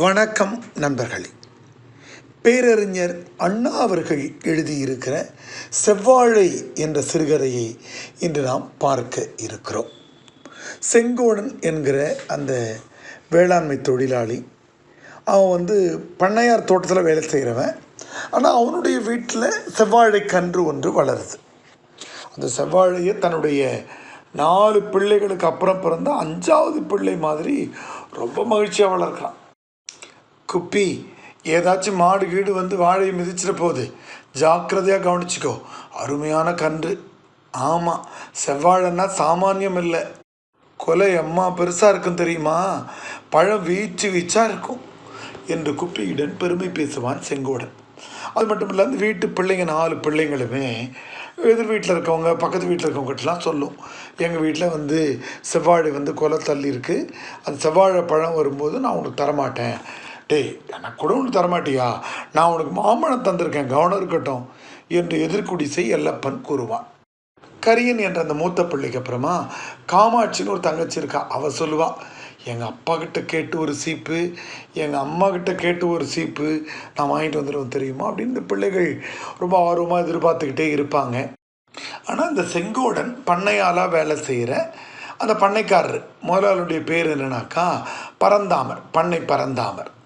வணக்கம் நண்பர்களே. பேரறிஞர் அண்ணா அவர்கள் எழுதியிருக்கிற செவ்வாழை என்ற சிறுகதையை இன்று நாம் பார்க்க இருக்கிறோம். செங்கோடன் என்கிற அந்த வேளாண்மை தொழிலாளி அவன் வந்து பண்ணையார் தோட்டத்தில் வேலை செய்கிறவன் ஆனால் அவனுடைய வீட்டில் செவ்வாழை கன்று ஒன்று வளருது. அந்த செவ்வாழையை தன்னுடைய நாலு பிள்ளைகளுக்கு அப்புறம் பிறந்த அஞ்சாவது பிள்ளை மாதிரி ரொம்ப மகிழ்ச்சியாக வளர்க்குறான். குப்பி ஏதாச்சும் மாடு கீடு வந்து வாழையை மிதிச்சிட போகுது ஜாக்கிரதையாக கவனிச்சிக்கோ. அருமையான கன்று. ஆமாம் செவ்வாழைன்னா சாமானியம் இல்லை. கொலை அம்மா பெருசாக இருக்கும் தெரியுமா? பழம் வீச்சு வீச்சாக இருக்கும் என்று குப்பியுடன் பெருமை பேசுவான் செங்கோடன். அது மட்டும் இல்லை அந்த வீட்டு பிள்ளைங்க நாலு பிள்ளைங்களுமே எதிர் வீட்டில் இருக்கவங்க பக்கத்து வீட்டில் இருக்கவங்ககிட்டலாம் சொல்லும். எங்கள் வீட்டில் வந்து செவ்வாழை வந்து கொலை தள்ளி இருக்குது அந்த செவ்வாழை பழம் வரும்போது நான் உனக்கு தரமாட்டேன். டேய் எனக்கு கூட ஒன்று தரமாட்டியா? நான் உனக்கு மாமனம் தந்திருக்கேன் கவனம் இருக்கட்டும் என்று எதிர்குடிசை எல்லப்பன் கூறுவான். கரியன் என்ற அந்த மூத்த பிள்ளைக்கு அப்புறமா காமாட்சின்னு ஒரு தங்கச்சி இருக்கா அவள் சொல்லுவா எங்கள் அப்பா கிட்ட கேட்டு ஒரு சீப்பு எங்கள் அம்மா கிட்ட கேட்டு ஒரு சீப்பு நான் வாங்கிட்டு வந்துடுவோம் தெரியுமா? அப்படின்னு இந்த பிள்ளைகள் ரொம்ப ஆர்வமாக எதிர்பார்த்துக்கிட்டே இருப்பாங்க. ஆனால் இந்த செங்கோடன் பண்ணையாளாக வேலை செய்கிற அந்த பண்ணைக்காரர் முதலாளுடைய பேர் என்னன்னாக்கா பரந்தாமர் பண்ணை பரந்தாமர்.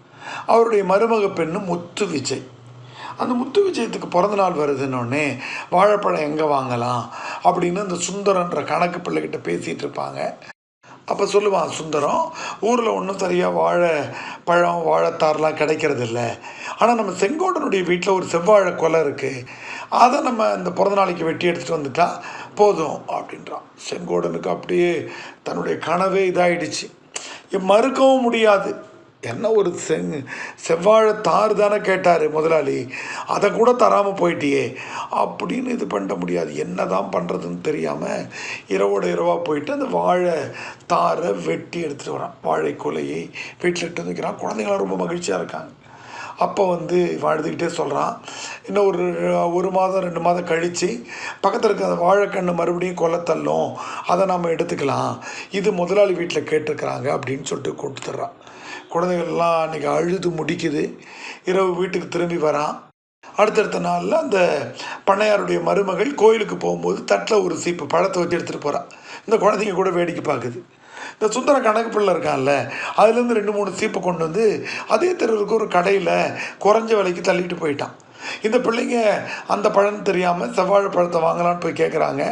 அவருடைய மருமக பெண்ணு முத்து விஜய். அந்த முத்து விஜயத்துக்கு பிறந்த நாள் வருதுன்னொடனே வாழைப்பழம் எங்கே வாங்கலாம்? அப்படின்னு அந்த சுந்தரன்ற கணக்கு பிள்ளைகிட்ட பேசிகிட்டு இருப்பாங்க. அப்போ சொல்லுவான் சுந்தரம் ஊரில் ஒன்றும் சரியாக வாழை பழம் வாழைத்தாரெலாம் கிடைக்கிறது இல்லை ஆனால் நம்ம செங்கோடனுடைய வீட்டில் ஒரு செவ்வாழை கொலை இருக்குது அதை நம்ம இந்த பிறந்த நாளைக்கு வெட்டி எடுத்துகிட்டு வந்துட்டா போதும் அப்படின்றான். செங்கோடனுக்கு அப்படியே தன்னுடைய கனவே இதாகிடுச்சு மறுக்கவும் முடியாது. என்ன ஒரு செங் செவ்வாழை தார் தானே கேட்டார் முதலாளி. அதை கூட தராமல் போயிட்டியே. அப்படின்னு இது பண்ண முடியாது. என்ன தான் பண்ணுறதுன்னு தெரியாமல் இரவோட இரவாக போயிட்டு அந்த வாழை தாரை வெட்டி எடுத்துகிட்டு வரான். வாழை கொலையை வீட்டில் எடுத்து வைக்கிறான். குழந்தைங்களாம் ரொம்ப மகிழ்ச்சியாக இருக்காங்க. அப்போ வந்து வாழ்ந்துக்கிட்டே சொல்கிறான் இன்னும் ஒரு ஒரு மாதம் ரெண்டு மாதம் கழித்து பக்கத்தில் இருக்க அந்த வாழைக்கன்று மறுபடியும் கொலை தள்ளும். அதை நம்ம எடுத்துக்கலாம். இது முதலாளி வீட்டில் கேட்டிருக்கிறாங்க அப்படின்னு சொல்லிட்டு கொடுத்துட்றான். குழந்தைகள்லாம் அன்றைக்கி அழுது முடிக்குது. இரவு வீட்டுக்கு திரும்பி வரான். அடுத்தடுத்த நாளில் அந்த பண்ணையாருடைய மருமகள் கோயிலுக்கு போகும்போது தட்டில் ஒரு சீப்பு பழத்தை வச்சு எடுத்துகிட்டு போகிறான் இந்த குழந்தைங்க கூட வேடிக்கை பார்க்குது. இந்த சுந்தர கணக்கு பிள்ளை இருக்கான்ல அதுலேருந்து ரெண்டு மூணு சீப்பை கொண்டு வந்து அதே தெருவுக்கு ஒரு கடையில் குறைஞ்ச விலைக்கு தள்ளிட்டு போயிட்டான். இந்த பிள்ளைங்க அந்த பழம் தெரியாமல் செவ்வாழை பழத்தை வாங்கலான்னு போய் கேட்குறாங்க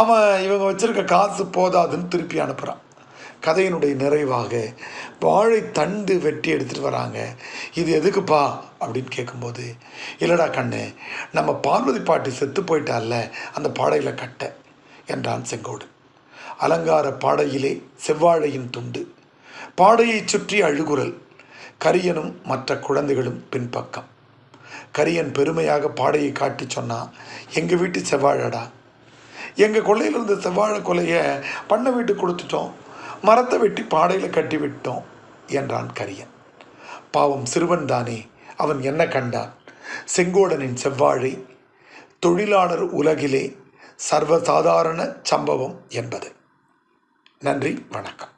அவன் இவங்க வச்சுருக்க காசு போதாதுன்னு திருப்பி அனுப்புகிறான் கதையினுடைய நிறைவாக வாழை தண்டு வெட்டி எடுத்துகிட்டு வராங்க. இது எதுக்குப்பா? அப்படின்னு கேட்கும்போது இல்லடா கண்ணு நம்ம பார்வதி பாட்டி செத்து போயிட்டால அந்த பாடையில் கட்ட என்றான் செங்கோடு. அலங்கார பாடையிலே செவ்வாழையின் துண்டு பாடையை சுற்றி அழுகுரல் கரியனும் மற்ற குழந்தைகளும் பின்பக்கம். கரியன் பெருமையாக பாடையை காட்டி சொன்னா எங்கள் வீட்டு செவ்வாழடா? எங்கள் கொள்ளையில் இருந்த செவ்வாழை கொலையை பண்ண வீட்டுக்கு கொடுத்துட்டோம். மரத்தை வெட்டி பாடையில் கட்டி விட்டோம் என்றான் கரியன். பாவம் சிறுவன் தானே அவன் என்ன கண்டான்? செங்கோடனின் செவ்வாழை தொழிலாளர் உலகிலே சர்வசாதாரண சம்பவம் என்பது. நன்றி வணக்கம்.